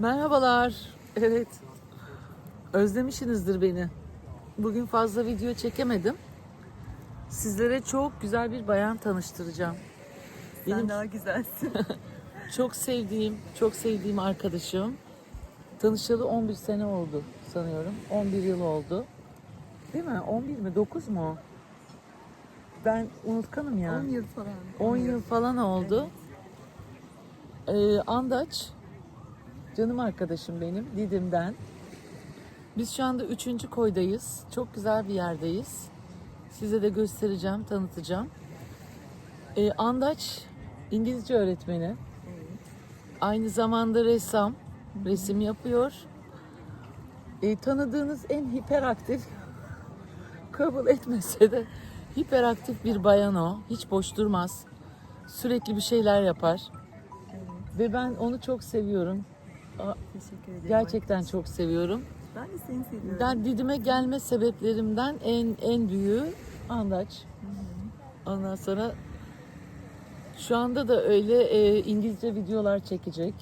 Merhabalar. Evet. Özlemişsinizdir beni. Bugün fazla video çekemedim. Sizlere çok güzel bir bayan tanıştıracağım. Sen Benim daha güzelsin. çok sevdiğim, çok sevdiğim arkadaşım. Tanışalı 11 sene oldu sanıyorum. 11 yıl oldu. Değil mi? 11 mi? 9 mu? Ben unutkanım ya. 10 yıl falan. 10 yıl falan oldu. Ee, Andaç, canım arkadaşım benim, Didim'den. Biz şu anda 3. koydayız. Çok güzel bir yerdeyiz. Size de göstereceğim, tanıtacağım. Ee, Andaç, İngilizce öğretmeni. Aynı zamanda ressam, resim yapıyor. Ee, tanıdığınız en hiperaktif, kabul etmese de hiperaktif bir bayan o. Hiç boş durmaz. Sürekli bir şeyler yapar. Ve ben onu çok seviyorum. Aa, Teşekkür ederim. Gerçekten çok seviyorum. Ben de seni seviyorum. Ben Didim'e gelme sebeplerimden en en büyüğü Andaç. Ondan sonra şu anda da öyle e, İngilizce videolar çekecek.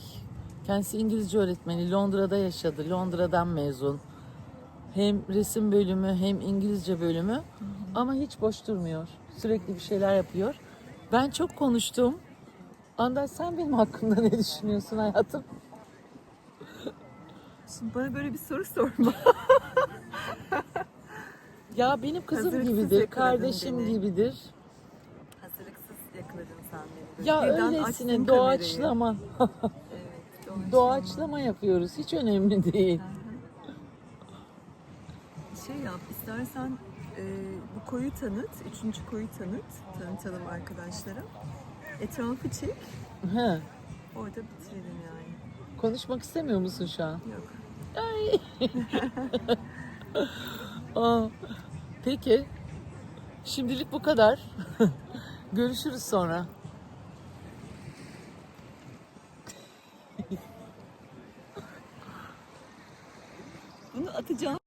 Kendisi İngilizce öğretmeni. Londra'da yaşadı. Londra'dan mezun. Hem resim bölümü hem İngilizce bölümü. Ama hiç boş durmuyor. Sürekli bir şeyler yapıyor. Ben çok konuştum. Andaç sen benim hakkımda ne düşünüyorsun hayatım? Şimdi bana böyle bir soru sorma. Ya benim kızım Hazırlıksız gibidir, yakaladın kardeşim beni. gibidir. Hazırlıksız yakaladın sen beni. Böyle Ya birden açtın öylesine kamerayı. doğaçlama, Evet. Doğaçlama. doğaçlama yapıyoruz. Hiç önemli değil. Şey yap istersen e, bu koyu tanıt. Üçüncü koyu tanıt. Tanıtalım arkadaşlara. Etrafı çek. He. Orada bitirelim yani. Konuşmak istemiyor musun şu an? Yok. Aa, peki. Şimdilik bu kadar. Görüşürüz sonra. Bunu atacağım